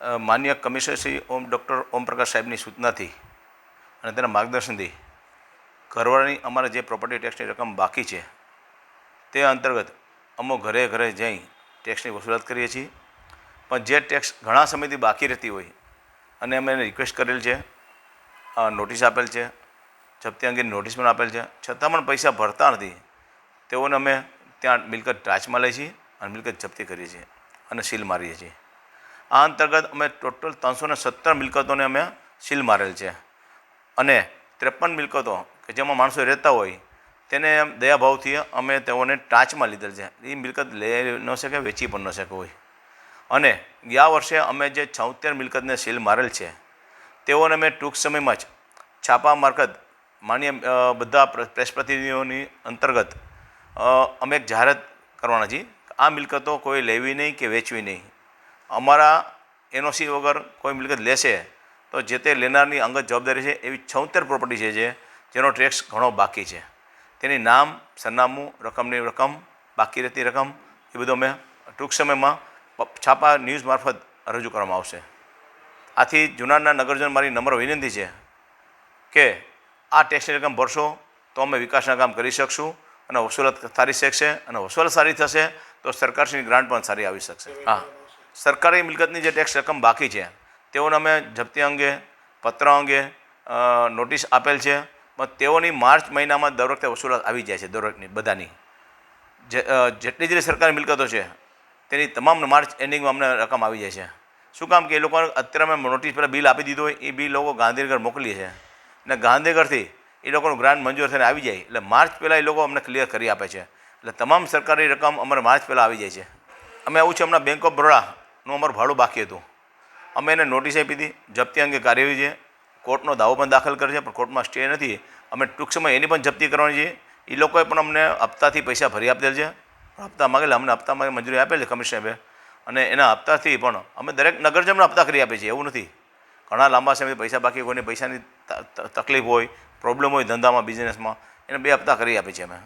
માન્ય commissioner Shri Om doctor Omprakash સાહેબની સૂચનાથી અને તેના માર્ગદર્શનથી ઘરવાળાની અમારા જે પ્રોપર્ટી ટેક્સની રકમ બાકી છે, તે અંતર્ગત અમો ઘરે ઘરે જઈ ટેક્સની વસૂલાત કરીએ છીએ. પણ જે ટેક્સ ઘણા સમયથી બાકી રહેતી હોય, અને અમે એને રિક્વેસ્ટ કરેલ છે નોટિસ આપેલ છે, જપ્તી અંગેની નોટિસ પણ આપેલ છે, છતાં પણ પૈસા ભરતા નથી, તેઓને અમે ત્યાં મિલકત ટાચમાં લઈએ છીએ અને મિલકત જપ્તી કરીએ છીએ અને સીલ મારીએ છીએ. આ અંતર્ગત અમે ટોટલ ત્રણસો સત્તર મિલકતોને અમે સીલ મારેલ છે. અને ત્રેપન મિલકતો કે જેમાં માણસો રહેતા હોય, તેને દયાભાવથી અમે તેઓને ટાંચમાં લીધેલ છે. એ મિલકત લઈ ન શકે, વેચી પણ ન શકે હોય. અને ગયા વર્ષે અમે જે છોતેર મિલકતને સીલ મારેલ છે, તેઓને અમે ટૂંક સમયમાં જ છાપા મારફત માન્ય બધા પ્રેસ પ્રતિનિધિઓની અંતર્ગત અમે એક જાહેરાત કરવાના છીએ. આ મિલકતો કોઈ લેવી નહીં કે વેચવી નહીં. અમારા એનઓસી વગર કોઈ મિલકત લેશે તો જે તે લેનારની અંગત જવાબદારી છે એવી છોતેર પ્રોપર્ટી છે જે, જેનો ટેક્સ ઘણો બાકી છે. તેની નામ, સરનામું, રકમની રકમ, બાકી રહેતી રકમ, એ બધું અમે ટૂંક સમયમાં છાપા ન્યૂઝ મારફત રજૂ કરવામાં આવશે. આથી જુનારના નગરજન મારી નમ્ર વિનંતી છે કે આ ટેક્સની રકમ ભરશો તો અમે વિકાસના કામ કરી શકશું અને વસૂલાત સારી શકશે અને વસૂલાત સારી થશે તો સરકારશ્રીની ગ્રાન્ટ પણ સારી આવી શકશે. હા. સરકારી મિલકતની જે ટેક્સ રકમ બાકી છે, તેઓને અમે જપ્તી અંગે, પત્ર અંગે નોટિસ આપેલ છે. પણ તેઓની માર્ચ મહિનામાં દર વખતે વસૂલાત આવી જાય છે, દર વખતની, બધાની. જેટલી જેટલી સરકારી મિલકતો છે, તેની તમામ માર્ચ એન્ડિંગમાં અમને રકમ આવી જાય છે. શું કામ કે એ લોકો અત્યારે અમે નોટિસ પહેલાં બિલ આપી દીધું હોય, એ બિલ લોકો ગાંધીનગર મોકલીએ છે. અને ગાંધીનગરથી એ લોકોનું ગ્રાન્ટ મંજૂર થઈને આવી જાય. એટલે માર્ચ પહેલાં એ લોકો અમને ક્લિયર કરી આપે છે. એટલે તમામ સરકારી રકમ અમારે માર્ચ પહેલાં આવી જાય છે. અમે આવું છે, હમણાં બેંક ઓફ બરોડાનું અમારું ભાડું બાકી હતું. અમે એને નોટિસ આપી હતી, જપ્તી અંગે કાર્યવાહી છે, કોર્ટનો દાવો પણ દાખલ કરે છે, પણ કોર્ટમાં સ્ટે નથી. અમે ટૂંક સમય એની પણ જપ્તી કરવાની છે. એ લોકોએ પણ અમને હપ્તાથી પૈસા ભરી આપેલ છે. હપ્તા માગેલા, અમને હપ્તા માગે મંજૂરી આપેલ છે કમિશનરે અને એના હપ્તાથી પણ અમે દરેક નગરજનને હપ્તા કરી આપીએ છીએ, એવું નથી. ઘણા લાંબા સમયથી પૈસા બાકી, કોઈને પૈસાની તકલીફ હોય પ્રોબ્લેમ હોય ધંધામાં બિઝનેસમાં એને બે હપ્તા કરી આપીએ છીએ અમે.